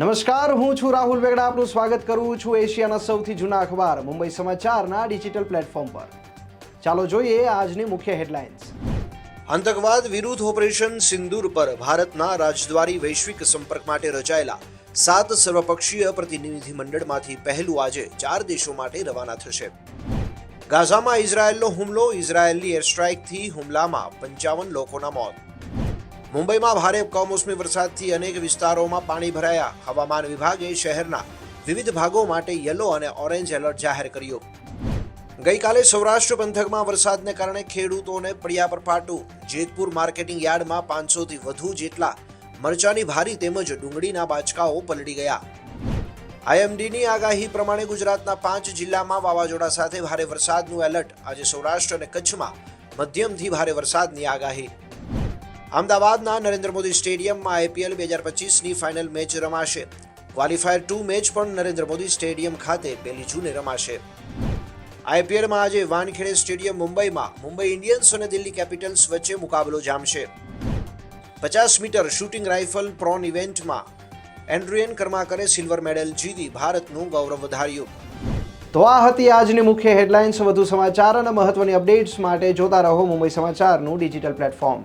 નમસ્કાર, હું છું રાહુલ વેગડા, આપનું સ્વાગત કરું છું એશિયાના સૌથી જૂના અખબાર, મુંબઈ સમાચારના ડિજિટલ પ્લેટફોર્મ પર. ચાલો જોઈએ આજની મુખ્ય હેડલાઇન્સ. આતંકવાદ વિરુદ્ધ ઓપરેશન સિંદૂર પર ભારતના રાજદ્વારી વૈશ્વિક સંપર્ક માટે રચાયેલા સાત સર્વપક્ષીય પ્રતિનિધિ મંડળમાંથી પહેલું આજે ચાર દેશો માટે રવાના થશે. ગાઝામાં ઇઝરાયેલનો હુમલો, ઇઝરાયેલની એરસ્ટ્રાઇકથી હુમલામાં પંચાવન લોકોના મોત. મુંબઈમાં ભારે કમોસમી વરસાદથી અનેક વિસ્તારોમાં પાણી ભરાયા. હવામાન વિભાગે શહેરના વિવિધ ભાગો માટે યલો અને ઓરેન્જ એલર્ટ જાહેર કર્યો. ગઈકાલે સૌરાષ્ટ્ર પંથકમાં વરસાદને કારણે ખેડૂતોને પડ્યા પર પાટું જેતપુર માર્કેટિંગ યાર્ડમાં પાંચસોથી વધુ જેટલા મરચાની ભારી તેમજ ડુંગળીના બાચકાઓ પલડી ગયા. આઈએમડીની આગાહી પ્રમાણે ગુજરાતના પાંચ જિલ્લામાં વાવાઝોડા સાથે ભારે વરસાદનું એલર્ટ. આજે સૌરાષ્ટ્ર અને કચ્છમાં મધ્યમથી ભારે વરસાદની આગાહી. અમદાવાદના નરેન્દ્ર મોદી સ્ટેડિયમમાં આઈપીએલ બે હજાર પચીસની ફાઇનલ મેચ રમાશે. ક્વોલિફાયર ટુ મેચ પણ નરેન્દ્ર મોદી સ્ટેડિયમ ખાતે પહેલી જૂને રમાશે. આઈપીએલમાં આજે વાનખેડે સ્ટેડિયમ મુંબઈમાં મુંબઈ ઇન્ડિયન્સ અને દિલ્હી કેપિટલ્સ વચ્ચે મુકાબલો જામશે. પચાસ મીટર શૂટિંગ રાઇફલ પ્રોન ઇવેન્ટમાં એન્ડ્રુયન કર્માકરે સિલ્વર મેડલ જીતી ભારતનું ગૌરવ વધાર્યું. તો આ હતી આજની મુખ્ય હેડલાઇન્સ. વધુ સમાચાર અને મહત્વની અપડેટ્સ માટે જોતા રહો મુંબઈ સમાચારનું ડિજિટલ પ્લેટફોર્મ.